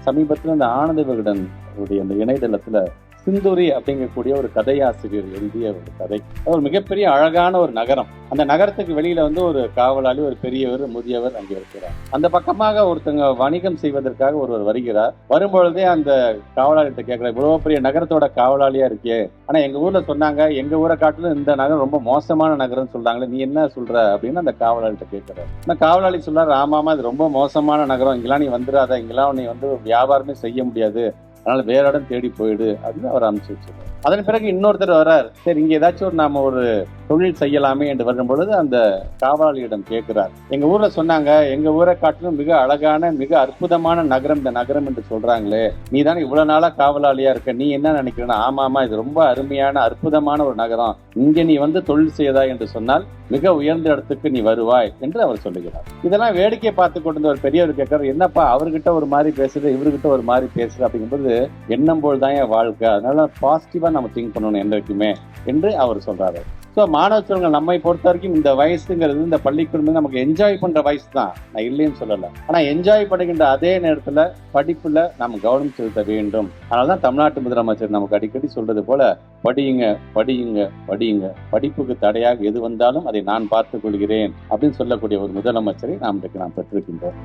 சமீபத்தில் இந்த ஆனந்த விகடன் உடைய அந்த இணையதளத்தில் சிந்துரி அப்படிங்கக்கூடிய ஒரு கதையாசிரியர் எழுதிய ஒரு கதை. அது ஒரு மிகப்பெரிய அழகான ஒரு நகரம். அந்த நகரத்துக்கு வெளியில வந்து ஒரு காவலாளி ஒரு பெரியவர் முதியவர் அங்கே இருக்கிறார். அந்த பக்கமாக ஒருத்தங்க வணிகம் செய்வதற்காக ஒருவர் வருகிறார். வரும்பொழுதே அந்த காவலாளிகிட்ட கேட்கிறார் இவ்வளவு பெரிய நகரத்தோட காவலாளியா இருக்கே. ஆனா எங்க ஊர்ல சொன்னாங்க எங்க ஊரை காட்டிலும் இந்த நகரம் ரொம்ப மோசமான நகரம்னு சொல்றாங்களே நீ என்ன சொல்ற? அப்படின்னு அந்த காவலாளிகிட்ட கேட்கிறார். ஆனா காவலாளி சொல்றாரு ஆமாமா இது ரொம்ப மோசமான நகரம். இங்கெல்லாம் நீ வந்துடாத இங்கெல்லாம் நீ வந்து வியாபாரமே செய்ய முடியாது. அதனால வேற இடம் தேடி போயிடு. அப்படின்னு அவர் அனுப்பிச்சு வச்சிருக்காரு அதன் பிறகு இன்னொருத்தர் வர்றார். சரி இங்க ஏதாச்சும் ஒரு நாம ஒரு தொழில் செய்யலாமே என்று வரும் பொழுது அந்த காவலாளியிடம் கேட்கிறார். எங்க ஊர்ல சொன்னாங்க எங்க ஊரை காட்டிலும் மிக அழகான மிக அற்புதமான நகரம் இந்த நகரம் என்று சொல்றாங்களே. நீ தானே இவ்வளவு நாளா காவலாளியா இருக்க நீ என்ன நினைக்கிறேன்னா? ஆமா ஆமா இது ரொம்ப அருமையான அற்புதமான ஒரு நகரம். இங்க நீ வந்து தொழில் செய்யதா? என்று சொன்னால் மிக உயர்ந்த இடத்துக்கு நீ வருவாய் என்று அவர் சொல்லுகிறார். இதெல்லாம் வேடிக்கை பார்த்து கொண்டு ஒரு பெரியவர் கேட்கிறார் என்னப்பா அவர்கிட்ட ஒரு மாதிரி பேசுது இவர்கிட்ட ஒரு மாதிரி பேசுது? அப்படிங்கும்போது எண்ணம் போல் தான் என் வாழ்க்கை அதனால பாசிட்டிவா நம்ம திங்க் பண்ணணும் என்றைக்குமே என்று அவர் சொல்றாரு. ஸோ மாணவ செல்வங்கள் நம்மை பொறுத்த வரைக்கும் இந்த வயசுங்கிறது இந்த பள்ளிக்கூடம் நமக்கு என்ஜாய் பண்ற வயசு தான் நான் இல்லைன்னு சொல்லலை. ஆனா என்ஜாய் பண்ணுகின்ற அதே நேரத்துல படிப்புல நாம் கவனம் செலுத்த வேண்டும். அதனால தான் தமிழ்நாட்டு முதலமைச்சர் நமக்கு அடிக்கடி சொல்றது போல படியுங்க படியுங்க படியுங்க. படிப்புக்கு தடையாக எது வந்தாலும் அதை நான் பார்த்துக் கொள்கிறேன் அப்படின்னு சொல்லக்கூடிய ஒரு முதலமைச்சரை நாம் இன்றைக்கு நாம் பெற்றிருக்கின்றோம்.